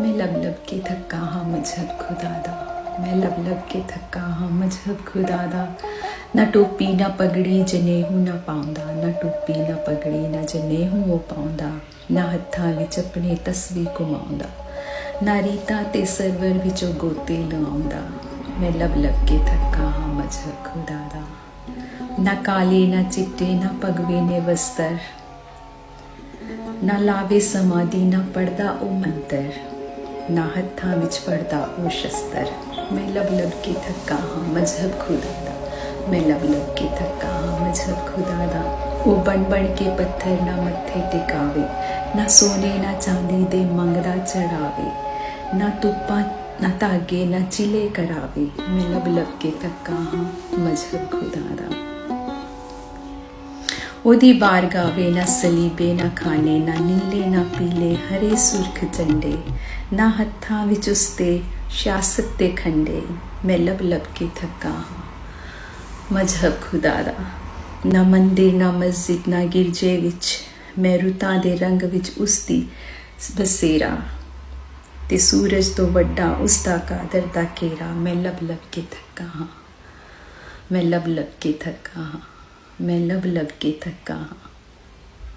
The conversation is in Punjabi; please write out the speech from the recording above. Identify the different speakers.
Speaker 1: ਮੈਂ ਲਬ ਲਬ ਕੇ ਥੱਕਾ ਹਾਂ ਮਜ਼ਹਬ ਖੁਦਾ ਦਾ ਮੈਂ ਲਬ ਲਬ ਕੇ ਥੱਕਾ ਹਾਂ ਮਜ਼ਹਬ ਖੁਦਾ ਦਾ ਨਾ ਟੋਪੀ ਨਾ ਪਗੜੀ ਜਨੇਹੂ ਨਾ ਪਾਉਂਦਾ ਨਾ ਟੋਪੀ ਨਾ ਪਗੜੀ ਨਾ ਜਨੇਹੂ ਉਹ ਪਾਉਂਦਾ ਨਾ ਹੱਥਾਂ ਵਿੱਚ ਆਪਣੇ ਤਸਵੀ ਘੁਮਾਉਂਦਾ ਨਾ ਰੀਤਾ ਤੇ ਸਰਵਰ ਵਿੱਚੋਂ ਗੋਤੇ ਲਾਉਂਦਾ ਮੈਂ ਲਬ ਲਬ ਕੇ ਥੱਕਾ ਹਾਂ ਮਜ਼ਹਬ ਖੁਦਾ ਦਾ ਨਾ ਕਾਲੇ ਨਾ ਚਿੱਟੇ ਨਾ ਪਗਵੇ ਨੇ ਵਸਤਰ ਨਾ ਲਾਵੇ ਸਮਾਧੀ ਨਾ ਪੜਦਾ ਉਹ ਮੰਤਰ ਨਾ ਹੱਥਾਂ ਵਿੱਚ ਫੜਦਾ ਉਹ ਸ਼ਸਤਰ। ਮੈਂ ਲਬ ਲਬ ਕੇ ਥੱਕਾ ਹਾਂ, ਮਜ਼ਹਬ ਖੁਦਾ ਦਾ। ਮੈਂ ਲਬ ਲਬ ਕੇ ਥੱਕਾ ਹਾਂ, ਮਜ਼ਹਬ ਖੁਦਾ ਦਾ। ਉਹ ਬਣ ਬਣ ਕੇ ਪੱਥਰ ਨਾ ਮੱਥੇ ਟਿਕਾਵੇ, ਨਾ ਸੋਨੇ ਨਾ ਚਾਂਦੀ ਦੇ ਮੰਗਦਾ ਚੜਾਵੇ, ਨਾ ਤੁਪਾਂ ਨਾ ਧਾਗੇ, ਨਾ ਚਿਲੇ ਕਰਾਵੇ। ਮੈਂ ਲਬ ਲਬ ਕੇ ਥੱਕਾ ਹਾਂ, ਮਜ਼ਹਬ ਖੁਦਾ ਦਾ। ਉਹਦੀ ਬਾਰਗਾਵੇ ਨਾ ਸਲੀਬੇ, ਨਾ ਖਾਣੇ, ਨਾ ਨੀਲੇ, ਨਾ ਪੀਲੇ, ਹਰੇ ਸੁਰਖ ਝੰਡੇ, ਨਾ ਹੱਥਾਂ ਵਿੱਚ ਉਸਤੇ ਸਿਆਸਤ ਦੇ ਖੰਡੇ, ਮੈਂ ਲਬ ਲਬ ਕੇ ਥੱਕਾ। ਹਾਂ ਮਜ਼ਹਬ ਖੁਦਾ ਦਾ, ਨਾ ਮੰਦਿਰ, ਨਾ ਮਸਜਿਦ, ਨਾ ਗਿਰਜੇ ਵਿੱਚ ਮੈਂ ਰੁੱਤਾਂ ਦੇ ਰੰਗ ਵਿੱਚ ਉਸਦੀ ਬਸੇਰਾ ਤੇ ਸੂਰਜ ਤੋਂ ਵੱਡਾ ਉਸ ਦਾ ਕਾਦਰ ਦਾ ਘੇਰਾ ਮੈਂ ਲਬ ਲਬ ਕੇ ਥੱਕਾ। ਹਾਂ ਮੈਂ ਲਬ ਲਬ ਕੇ ਥੱਕਾ। ਹਾਂ ਮੈਂ ਲਬ ਲਬ ਕੇ ਥੱਕਾ ਹਾਂ।